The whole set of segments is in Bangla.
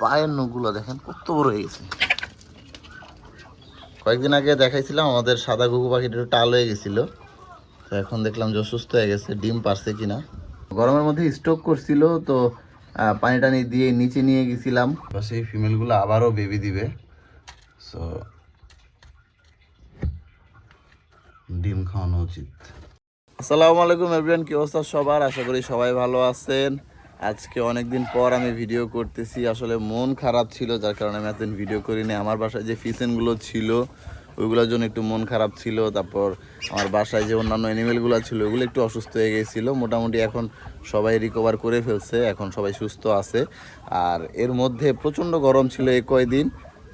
পায়ের নখগুলো দেখেন, কত বড় হয়ে গেছে। কয়েকদিন আগে দেখাইছিলাম, আমাদের সাদা ঘুঘু পাখিটা টাল হয়ে গেছিল। তো এখন দেখলাম যে অসুস্থ হয়ে গেছে, ডিম পারছে কিনা। গরমের মধ্যে স্টক করছিল, তো পানি টানি দিয়ে নিচে নিয়ে গেছিলাম। সেই ফিমেলগুলো আবারও বেবি দিবে। সো ডিম খাওয়ানো উচিত। আসসালামু আলাইকুম এভরিওয়ান কি অবস্থা সবার? আশা করি সবাই ভালো আছেন। আজকে অনেকদিন পর আমি ভিডিও করতেছি। আসলে মন খারাপ ছিল, যার কারণে আমি এতদিন ভিডিও করিনি। আমার বাসায় যে ফিসেনগুলো ছিল, ওইগুলোর জন্য একটু মন খারাপ ছিল। তারপর আমার বাসায় যে অন্যান্য অ্যানিমেলগুলো ছিল, ওগুলো একটু অসুস্থ হয়ে গিয়েছিল মোটামুটি এখন সবাই রিকভার করে ফেলছে। এখন সবাই সুস্থ আছে। আর এর মধ্যে প্রচণ্ড গরম ছিল এই কয়দিন।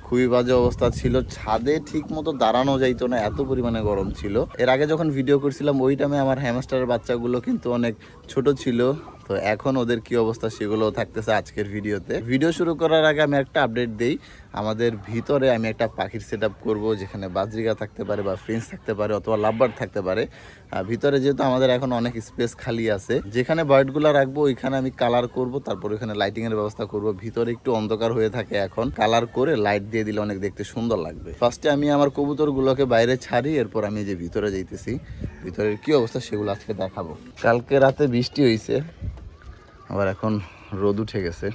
খুবই বাজে অবস্থা ছিল। ছাদে ঠিক মতো দাঁড়ানো যাইতো না, এত পরিমাণে গরম ছিল। এর আগে যখন ভিডিও করছিলাম, ওই টাইমে আমার হ্যামস্টারের বাচ্চাগুলো কিন্তু অনেক ছোট ছিল। তো এখন ওদের কি অবস্থা সেগুলো থাকতেছে আজকের ভিডিওতে। ভিডিও শুরু করার আগে আমি একটা আপডেট দেই। আমাদের ভিতরে আমি একটা পাখির সেট আপ করব যেখানে বাজরিকা থাকতে পারে বা ফ্রেন্স থাকতে পারে অথবা লাভবার্ড থাকতে পারে। ভিতরে যেহেতু আমাদের এখন অনেক স্পেস খালি আছে, যেখানে বার্ডগুলো রাখব ওইখানে আমি কালার করব, তারপর ওইখানে লাইটিংয়ের ব্যবস্থা করব। ভিতরে একটু অন্ধকার হয়ে থাকে এখন। কালার করে লাইট দিয়ে দিলে অনেক দেখতে সুন্দর লাগবে। ফার্স্টে আমি আমার কবুতরগুলোকে বাইরে ছাড়ি, এরপর আমি যে ভিতরে যাইতেছি। ভিতরের কি অবস্থা সেগুলো আজকে দেখাবো। কালকে রাতে বৃষ্টি হয়েছে আবার এখন রোদ উঠে গেছে।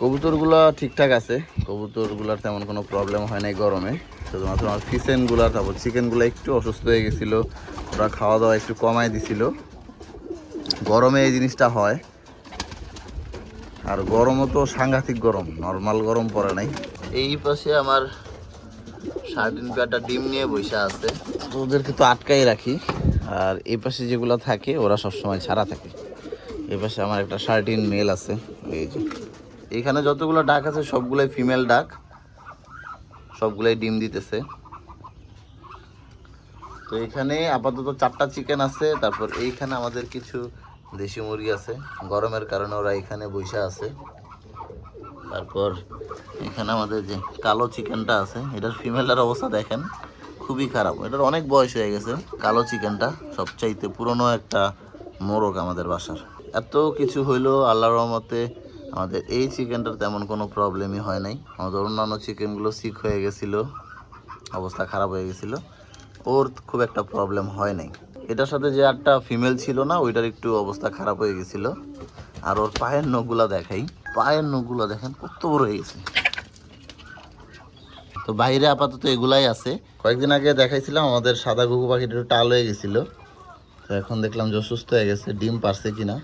কবুতরগুলো ঠিকঠাক আছে। কবুতরগুলোর তেমন কোনো প্রবলেম হয় নাই গরমে। শুধুমাত্র আমার ফিসেনগুলো, তারপর চিকেনগুলো একটু অসুস্থ হয়ে গেছিল। ওরা খাওয়া দাওয়া একটু কমায় দিছিল। গরমে এই জিনিসটা হয়। আর গরমও তো সাংঘাতিক গরম নর্মাল গরম পড়ে নাই। এই পাশে আমার সার্টিন পেয়ারটা ডিম নিয়ে বসে আছে। তো ওদেরকে তো আটকাই রাখি। আর এই পাশে যেগুলো থাকে, ওরা সবসময় ছাড়া থাকে। এই পাশে আমার একটা শার্টিন মেল আছে এই যে। এখানে যতগুলো ডাক আছে, সবগুলোই ফিমেল ডাক। সবগুলোই ডিম দিতেছে। তো এখানে আপাতত চারটা চিকেন আছে, তারপর এইখানে আমাদের কিছু দেশি মুরগি আছে। গরমের কারণে ওরা এখানে বসে আছে। তারপর এখানে আমাদের যে কালো চিকেনটা আছে, এটার ফিমেলটার অবস্থা দেখেন। খুবই খারাপ। এটার অনেক বয়স হয়ে গেছে। কালো চিকেনটা সবচাইতে পুরনো একটা মোরগ আমাদের বাসার। এত কিছু হইল আল্লাহর রহমতে আমাদের এই চিকেনটার তেমন কোনো প্রবলেমই হয় নাই। আমাদের অন্যান্য চিকেনগুলো সিক হয়ে গেছিল, অবস্থা খারাপ হয়ে গেছিল। ওর খুব একটা প্রবলেম হয় নাই। এটার সাথে যে একটা ফিমেল ছিল না, ওইটার একটু অবস্থা খারাপ হয়ে গেছিল। আর ওর পায়ের নখগুলা দেখাই। পায়ের নখগুলা দেখেন কত বড় হয়ে গেছে। তো বাইরে আপাতত এগুলাই আছে। কয়েকদিন আগে দেখাইছিলাম, আমাদের সাদা ঘুঘু পাখিটা একটু টাল হয়ে গেছিল। তো এখন দেখলাম যে অসুস্থ হয়ে গেছে, ডিম পারছে কি না,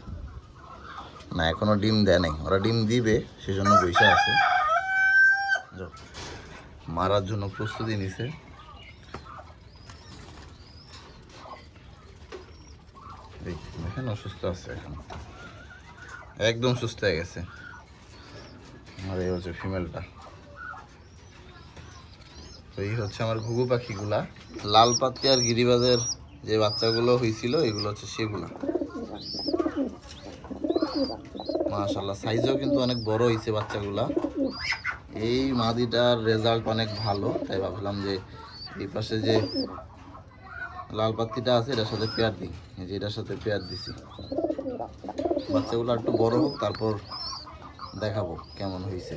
এখনও ডিম দেয় নাই। ওরা ডিম দিবে, সেজন্য বৈশা আছে। মারার জন্য প্রস্তুতি নিছে। দেখেন অসুস্থ আছে এখন। একদম সুস্থ হয়ে গেছে। আর এই হচ্ছে ফিমেলটা এই হচ্ছে আমার ঘুঘু পাখিগুলা। লাল পাতি আর গিরিবাজের যে বাচ্চাগুলো হয়েছিল এগুলো হচ্ছে সেগুলা মাশাল্লাহ সাইজও কিন্তু অনেক বড় হয়েছে বাচ্চাগুলা। এই মাদিটার রেজাল্ট অনেক ভালো, তাই ভাবলাম যে এই পাশে যে লাল পাত্তিটা আছে, এটার সাথে পেয়ার দিই। এই যে এটার সাথে পেয়ার দিছি। বাচ্চাগুলো একটু বড় হোক, তারপর দেখাবো কেমন হয়েছে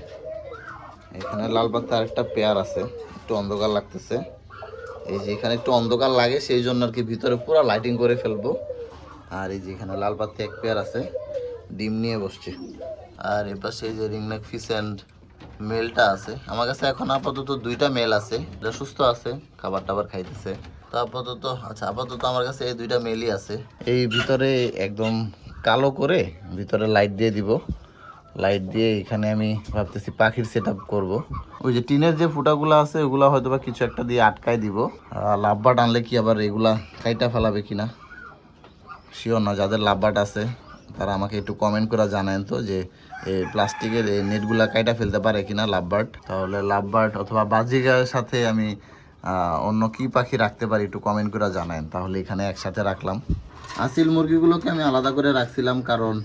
এখানে লাল পাত্তা আরেকটা পেয়ার আছে, একটু অন্ধকার লাগতেছে। এই যে এখানে একটু অন্ধকার লাগে, সেই জন্য আর কি ভিতরে পুরো লাইটিং করে ফেলব। আর এই যে এখানে লাল পাত্তি এক পেয়ার আছে, ডিম নিয়ে বসছে। আর এ পাশে এই যে রিংনেক ফিস অ্যান্ড মেলটা আছে। আমার কাছে এখন আপাতত দুইটা মেল আছে এটা সুস্থ আছে, খাবার টাবার খাইতেছে। তো আপাতত আচ্ছা আপাতত আমার কাছে এই দুইটা মেলই আছে। এই ভিতরে একদম কালো করে ভিতরে লাইট দিয়ে দিব। লাইট দিয়ে এখানে আমি ভাবতেছি পাখির সেট আপ করব। ওই যে টিনের যে ফুটাগুলো আছে, ওগুলো হয়তো বা কিছু একটা দিয়ে আটকায় দিব। লাভবাট আনলে কি আবার এগুলা কাইটা ফেলাবে কিনা? শিওর না, যাদের লাভবাট আছে, তারা আমাকে একটু কমেন্ট করে জানান তো যে এই প্লাস্টিকের এই নেটগুলা কাইটা ফেলতে পারে কিনা লাভবার্ড তাহলে লাভবার্ড অথবা বাজিকার সাথে আমি অন্য কি পাখি রাখতে পারি একটু কমেন্ট করে জানান তাহলে এখানে একসাথে রাখলাম। আসিল মুরগিগুলোকে আমি আলাদা করে রাখছিলাম কারণ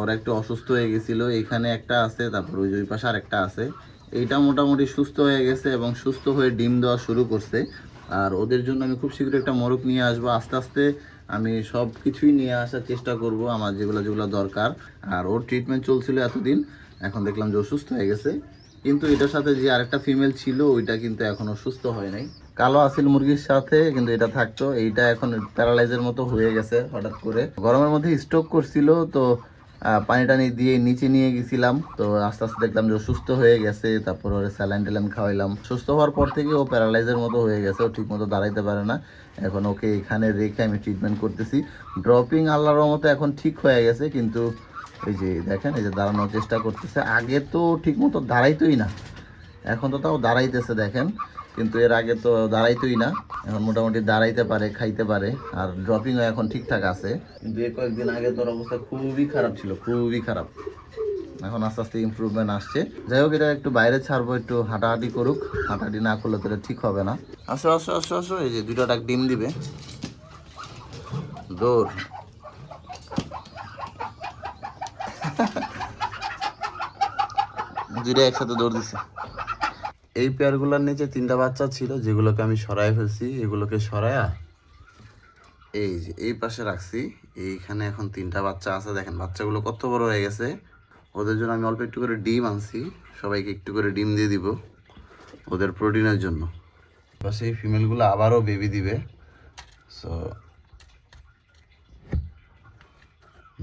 ওরা একটু অসুস্থ হয়ে গেছিল। এখানে একটা আছে, তারপর ওই ওই পাশে আরেকটা আছে। এইটা মোটামুটি সুস্থ হয়ে গেছে এবং সুস্থ হয়ে ডিম দেওয়া শুরু করছে। আর ওদের জন্য আমি খুব শীঘ্রই একটা মোরগ নিয়ে আসব। আস্তে আস্তে আমি সব কিছুই নিয়ে আসার চেষ্টা করব, আমার যেগুলো যেগুলো দরকার। আর ওর ট্রিটমেন্ট চলছিল এতদিন, এখন দেখলাম যে অসুস্থ হয়ে গেছে। কিন্তু এটার সাথে যে আরেকটা ফিমেল ছিল, ওইটা কিন্তু এখনও সুস্থ হয় নাই। কালো আসিল মুরগির সাথে, কিন্তু এটা থাকতো। এইটা এখন প্যারালাইজের মতো হয়ে গেছে হঠাৎ করে। গরমের মধ্যে স্ট্রোক করছিল, তো পানি টানি দিয়ে নিচে নিয়ে গেছিলাম। তো আস্তে আস্তে দেখলাম যে সুস্থ হয়ে গেছে। তারপর ওর স্যালাইন ট্যালাইন খাওয়াইলাম। সুস্থ হওয়ার পর থেকে ও প্যারালাইজের মতো হয়ে গেছে। ও ঠিক মতো দাঁড়াইতে পারে না। এখন ওকে এখানে রেখে আমি ট্রিটমেন্ট করতেছি। ড্রপিং আল্লাহর মতো এখন ঠিক হয়ে গেছে। কিন্তু এই যে দেখেন, এই যে দাঁড়ানোর চেষ্টা করতেছে। আগে তো ঠিক মতো দাঁড়াইতোই না। এখন তো তাও দাঁড়াইতেছে, দেখেন। কিন্তু এর আগে তো দাঁড়াইতোই না। এখন মোটামুটি দাঁড়াইতে পারে, খাইতে পারে, আর ড্রপিংও এখন ঠিকঠাক আছে। কিন্তু এই কয়েকদিন আগে তোর অবস্থা খুবই খারাপ ছিল, খুবই খারাপ। এখন আস্তে আস্তে ইমপ্রুভমেন্ট আসছে। যাই হোক, এটা একটু বাইরে ছাড়বো, একটু হাঁটাহাঁটি করুক। হাঁটাহাঁটি না করলে তো এটা ঠিক হবে না। আসো আসো আসো আসো, এই যে দুটো ডাক ডিম দিবে। দৌড় দুইটা একসাথে দৌড় দিছে। এই পেয়ারগুলোর নিচে তিনটা বাচ্চা ছিল, যেগুলোকে আমি সরাই ফেলছি, এগুলোকে সরায়া এই যে এই পাশে রাখছি। এইখানে এখন তিনটা বাচ্চা আছে, দেখেন বাচ্চাগুলো কত বড় হয়ে গেছে। ওদের জন্য আমি অল্প একটু করে ডিম আনছি, সবাইকে একটু করে ডিম দিয়ে দিব ওদের প্রোটিনের জন্য। পাশে এই ফিমেলগুলো আবারও বেবি দিবে। সো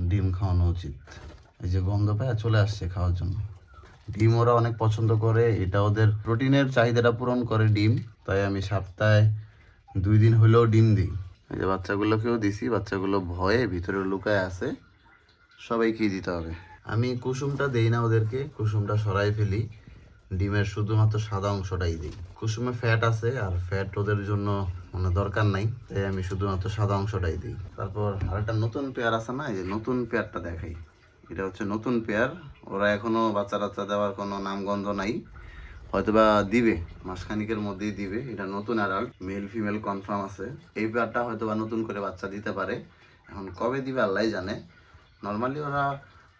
ডিম খাওয়ানো উচিত। এই যে গন্ধ পায়, চলে আসছে খাওয়ার জন্য। ডিম ওরা অনেক পছন্দ করে। এটা ওদের প্রোটিনের চাহিদাটা পূরণ করে ডিম। তাই আমি সপ্তাহে দুই দিন হলেও ডিম দিই। এই যে বাচ্চাগুলোকেও দিছি, বাচ্চাগুলো ভয়ে ভিতরে লুকায় আছে। সবাইকেই দিতে হবে। আমি কুসুমটা দেই না ওদেরকে, কুসুমটা সরাই ফেলি। ডিমের শুধুমাত্র সাদা অংশটাই দিই। কুসুমে ফ্যাট আছে আর ফ্যাট ওদের জন্য মানে দরকার নাই। তাই আমি শুধুমাত্র সাদা অংশটাই দিই। তারপর আরেকটা নতুন পেয়ার আছে না, এই যে নতুন পেয়ারটা দেখাই। এটা হচ্ছে নতুন পেয়ার ওরা এখনও বাচ্চা টাচ্চা দেওয়ার কোনো নামগন্ধ নাই। হয়তোবা দিবে, মাসখানিকের মধ্যেই দিবে। এটা নতুন অ্যাডাল্ট মেল ফিমেল কনফার্ম আছে। এই পেয়ারটা হয়তোবা নতুন করে বাচ্চা দিতে পারে। এখন কবে দিবে আল্লাহ জানে। নর্মালি ওরা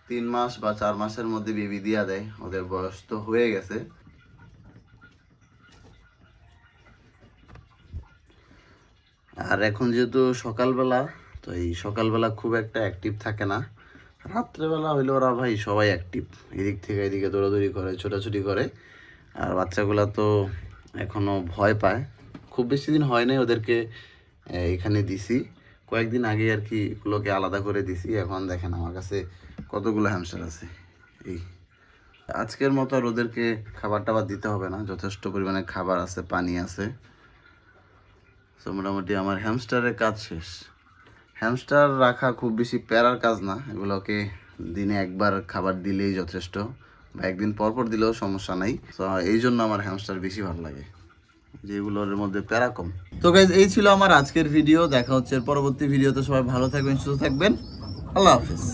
তিন মাস বা চার মাসের মধ্যে বেবি দিয়া দেয়। ওদের বয়স তো হয়ে গেছে। আর এখন যেহেতু সকালবেলা, তো এই সকালবেলা খুব একটা অ্যাক্টিভ থাকে না। রাত্রেবেলা হইলে ওরা ভাই সবাই অ্যাক্টিভ এদিক থেকে এদিকে দৌড়াদৌড়ি করে, ছোটাছুটি করে। আর বাচ্চাগুলা তো এখনও ভয় পায়। খুব বেশি দিন হয় নাই ওদেরকে এখানে দিছি। কয়েকদিন আগে আর কি এগুলোকে আলাদা করে দিছি। এখন দেখেন আমার কাছে কতগুলো হ্যামস্টার আছে। এই, আজকের মতো আর ওদেরকে খাবার টাবার দিতে হবে না। যথেষ্ট পরিমাণে খাবার আছে, পানি আছে। তো মোটামুটি আমার হ্যামস্টারের কাজ শেষ। হ্যামস্টার রাখা খুব বেশি প্যারার কাজ না। এগুলোকে দিনে একবার খাবার দিলেই যথেষ্ট। বা একদিন পর পর দিলেও সমস্যা নাই। তো এই জন্য আমার হ্যামস্টার বেশি ভালো লাগে। যেগুলোর মধ্যে প্যারা কম। তো গাইজ এই ছিল আমার আজকের ভিডিও দেখা হচ্ছে পরবর্তী ভিডিওতে সবাই ভালো থাকবেন, সুস্থ থাকবেন। আল্লাহ হাফিজ।